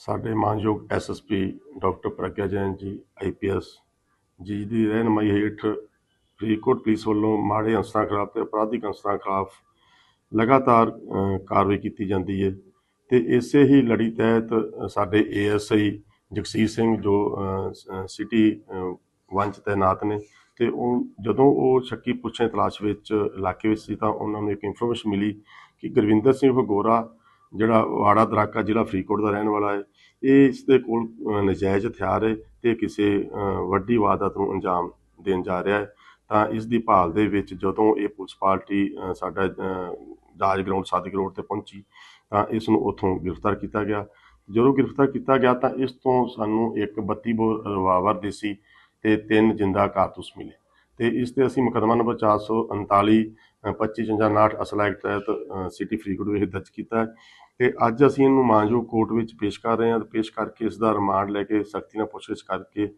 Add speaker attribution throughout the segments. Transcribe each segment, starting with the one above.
Speaker 1: ਸਾਡੇ ਮਾਨਯੋਗ SSP doctor Pragya Jain ਜੀ ਆਈਪੀਐਸ ਜੀ ਦੀ ਰਹਿਨਮਾਈ ਹੇਠ ਫਰੀਦਕੋਟ ਪੁਲਿਸ ਵੱਲੋਂ ਮਾੜੇ ਅਨਸਰਾਂ ਖਿਲਾਫ ਤੇ ਅਪਰਾਧਿਕ ਅਨਸਰਾਂ ਖਿਲਾਫ ਲਗਾਤਾਰ ਕਾਰਵਾਈ ਕੀਤੀ ਜਾਂਦੀ ਹੈ ਤੇ ਇਸੇ ਹੀ ਲੜੀ ਤਹਿਤ ਅ, ਸਾਡੇ ਏਐਸਆਈ ਜਗਸੀਰ ਸਿੰਘ ਜੋ ਸਿਟੀ ਵੰਚ ਤੈਨਾਤ ਨੇ ਤੇ ਉਹ ਜਦੋਂ ਉਹ ਸ਼ੱਕੀ ਪੁੱਛੇ ਤਲਾਸ਼ ਵਿੱਚ ਇਲਾਕੇ ਵਿੱਚ ਸੀ ਤਾਂ ਉਹਨਾਂ ਨੂੰ ਇੱਕ ਇਨਫੋਰਮੇਸ਼ਨ ਮਿਲੀ ਕਿ ਗੁਰਵਿੰਦਰ ਸਿੰਘ ਫਗੋਰਾ ਜਿਹੜਾ ਵਾੜਾ ਦਰਾਕਾ ਜ਼ਿਲ੍ਹਾ ਫਰੀਦਕੋਟ ਦਾ ਰਹਿਣ ਵਾਲਾ ਹੈ ਇਹ ਇਸ ਦੇ ਕੋਲ ਅ, ਨਜਾਇਜ਼ ਹਥਿਆਰ ਹੈ ਤੇ ਕਿਸੇ ਵੱਡੀ ਵਾਰਦਾਤ ਨੂੰ ਅੰਜਾਮ ਦੇਣ ਜਾ ਰਿਹਾ ਹੈ। ਤਾਂ ਇਸ ਦੀ ਭਾਲ ਦੇ ਵਿੱਚ ਜਦੋਂ ਇਹ ਪੁਲਿਸ ਪਾਰਟੀ ਸਾਡਾ ਅ, ਦਾਜ ਗਰਾਊਂਡ ਸਾਦਿਕ ਰੋਡ ਤੇ ਪਹੁੰਚੀ ਤਾਂ ਇਸ ਨੂੰ ਉੱਥੋਂ ਗ੍ਰਿਫਤਾਰ ਕੀਤਾ ਗਿਆ। ਜਦੋਂ ਗ੍ਰਿਫਤਾਰ ਕੀਤਾ ਗਿਆ ਤਾਂ ਇਸ ਤੋਂ ਸਾਨੂੰ ਇੱਕ 32 ਬੋਰ ਰਿਵਾਲਵਰ ਦੇਸੀ ਤੇ ਤਿੰਨ ਜਿੰਦਾ ਕਾਰਤੂਸ ਮਿਲੇ। ਤੇ ਇਸ ਤੇ ਅਸੀਂ ਮੁਕੱਦਮਾ ਨੰਬਰ 439 ਅ, 2559 ਅਸਲ ਐਕਟ ਤਹਿਤ ਸਿਟੀ ਫਰੀਦਕੋਟ ਵਿਖੇ ਦਰਜ ਕੀਤਾ ਹੈ। ਤੇ ਅੱਜ ਅਸੀਂ ਇਹਨੂੰ ਮਾਨਯੋਗ ਕੋਰਟ ਵਿੱਚ ਪੇਸ਼ ਕਰ ਰਹੇ ਹਾਂ ਤੇ ਪੇਸ਼ ਕਰਕੇ ਇਸ ਦਾ ਰਿਮਾਂਡ ਲੈ ਕੇ ਸਖਤੀ ਨਾਲ ਪੁੱਛਗਿੱਛ ਕਰਕੇ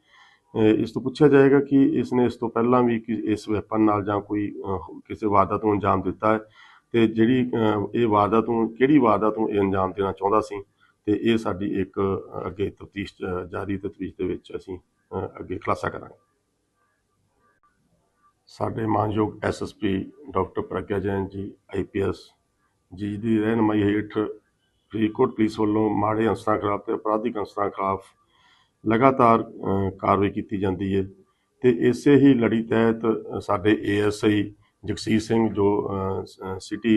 Speaker 1: ਇਸ ਤੋਂ ਪੁੱਛਿਆ ਜਾਏਗਾ ਕਿ ਇਸ ਨੇ ਇਸ ਤੋਂ ਪਹਿਲਾਂ ਵੀ ਇਸ ਵੈਪਨ ਨਾਲ ਜਾਂ ਕੋਈ ਕਿਸੇ ਵਾਰਦਾਤ ਨੂੰ ਅੰਜਾਮ ਦਿੱਤਾ ਹੈ। ਤੇ ਜਿਹੜੀ ਇਹ ਵਾਰਦਾਤ ਨੂੰ, ਕਿਹੜੀ ਵਾਰਦਾਤ ਨੂੰ ਇਹ ਅੰਜਾਮ ਦੇਣਾ ਚਾਹੁੰਦਾ ਸੀ? ਤੇ ਇਹ ਸਾਡੀ ਇੱਕ ਅੱਗੇ ਤਫਤੀਸ਼ ਜਾਰੀ ਤਫਤੀਸ਼ ਦੇ ਵਿੱਚ ਅਸੀਂ ਅੱਗੇ ਖੁਲਾਸਾ ਕਰਾਂਗੇ। ਸਾਡੇ ਮਾਨਯੋਗ ਐਸਐਸਪੀ ਡਾਕਟਰ ਪ੍ਰਗਿਆ ਜੈਨ ਜੀ ਆਈਪੀਐਸ ਜੀ ਦੀ ਰਹਿਨਮਾਈ ਹੇਠ ਫਰੀਦਕੋਟ ਪੁਲਿਸ ਵੱਲੋਂ ਮਾੜੇ ਅਨਸਰਾਂ ਖਿਲਾਫ ਤੇ ਅਪਰਾਧਿਕ ਅਨਸਰਾਂ ਖਿਲਾਫ ਲਗਾਤਾਰ ਕਾਰਵਾਈ ਕੀਤੀ ਜਾਂਦੀ ਹੈ ਤੇ ਇਸੇ ਹੀ ਲੜੀ ਤਹਿਤ ਅ, ਸਾਡੇ ਏਐਸਆਈ ਜਗਸੀਰ ਸਿੰਘ ਜੋ ਸਿਟੀ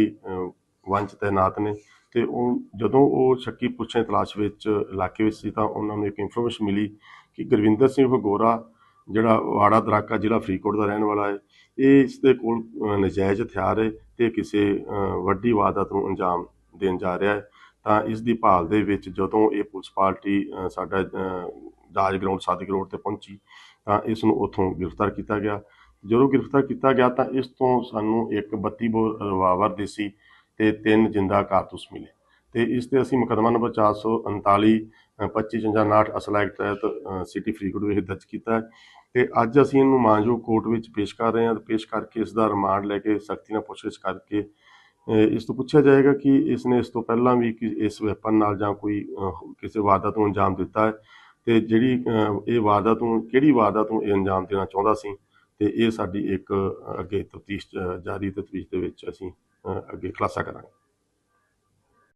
Speaker 1: ਵੰਚ ਤੈਨਾਤ ਨੇ ਤੇ ਉਹ ਜਦੋਂ ਉਹ ਸ਼ੱਕੀ ਪੁੱਛੇ ਤਲਾਸ਼ ਵਿੱਚ ਇਲਾਕੇ ਵਿੱਚ ਸੀ ਤਾਂ ਉਹਨਾਂ ਨੂੰ ਇੱਕ ਇਨਫੋਰਮੇਸ਼ਨ ਮਿਲੀ ਕਿ ਗੁਰਵਿੰਦਰ ਸਿੰਘ ਫਗੋਰਾ ਜਿਹੜਾ ਵਾੜਾ ਦਰਾਕਾ ਜ਼ਿਲ੍ਹਾ ਫਰੀਦਕੋਟ ਦਾ ਰਹਿਣ ਵਾਲਾ ਹੈ ਇਹ ਇਸ ਦੇ ਕੋਲ ਅ, ਨਜਾਇਜ਼ ਹਥਿਆਰ ਹੈ ਤੇ ਕਿਸੇ ਵੱਡੀ ਵਾਰਦਾਤ ਨੂੰ ਅੰਜਾਮ ਦੇਣ ਜਾ ਰਿਹਾ ਹੈ। ਤਾਂ ਇਸ ਦੀ ਭਾਲ ਦੇ ਵਿੱਚ ਜਦੋਂ ਇਹ ਪੁਲਿਸ ਪਾਰਟੀ ਸਾਡਾ ਅ, ਦਾਜ ਗਰਾਊਂਡ ਸਾਦਿਕ ਰੋਡ ਤੇ ਪਹੁੰਚੀ ਤਾਂ ਇਸ ਨੂੰ ਉੱਥੋਂ ਗ੍ਰਿਫਤਾਰ ਕੀਤਾ ਗਿਆ। ਜਦੋਂ ਗ੍ਰਿਫਤਾਰ ਕੀਤਾ ਗਿਆ ਤਾਂ ਇਸ ਤੋਂ ਸਾਨੂੰ ਇੱਕ 32 ਬੋਰ ਰਿਵਾਲਵਰ ਦੇਸੀ ਤੇ ਤਿੰਨ ਜਿੰਦਾ ਕਾਰਤੂਸ ਮਿਲੇ। ਤੇ ਇਸ ਤੇ ਅਸੀਂ ਮੁਕੱਦਮਾ ਨੰਬਰ 439 ਅ, 2559 ਅਸਲ ਐਕਟ ਤਹਿਤ ਸਿਟੀ ਫਰੀਦਕੋਟ ਵਿਖੇ ਦਰਜ ਕੀਤਾ ਹੈ। ਤੇ ਅੱਜ ਅਸੀਂ ਇਹਨੂੰ ਮਾਨਯੋਗ ਕੋਰਟ ਵਿੱਚ ਪੇਸ਼ ਕਰ ਰਹੇ ਹਾਂ ਤੇ ਪੇਸ਼ ਕਰਕੇ ਇਸ ਦਾ ਰਿਮਾਂਡ ਲੈ ਕੇ ਸਖਤੀ ਨਾਲ ਪੁੱਛਗਿੱਛ ਕਰਕੇ ਇਸ ਤੋਂ ਪੁੱਛਿਆ ਜਾਏਗਾ ਕਿ ਇਸ ਨੇ ਇਸ ਤੋਂ ਪਹਿਲਾਂ ਵੀ ਕਿ ਇਸ ਵੈਪਨ ਨਾਲ ਜਾਂ ਕੋਈ ਕਿਸੇ ਵਾਰਦਾਤ ਨੂੰ ਅੰਜਾਮ ਦਿੱਤਾ ਹੈ ਤੇ ਜਿਹੜੀ ਇਹ ਵਾਰਦਾਤ ਨੂੰ ਕਿਹੜੀ ਵਾਰਦਾਤ ਨੂੰ ਇਹ ਅੰਜਾਮ ਦੇਣਾ ਚਾਹੁੰਦਾ ਸੀ ਤੇ ਇਹ ਸਾਡੀ ਇੱਕ ਅੱਗੇ ਤਫਤੀਸ਼ ਜਾਰੀ ਤਫਤੀਸ਼ ਦੇ ਵਿੱਚ ਅਸੀਂ ਅੱਗੇ ਖੁਲਾਸਾ ਕਰਾਂਗੇ।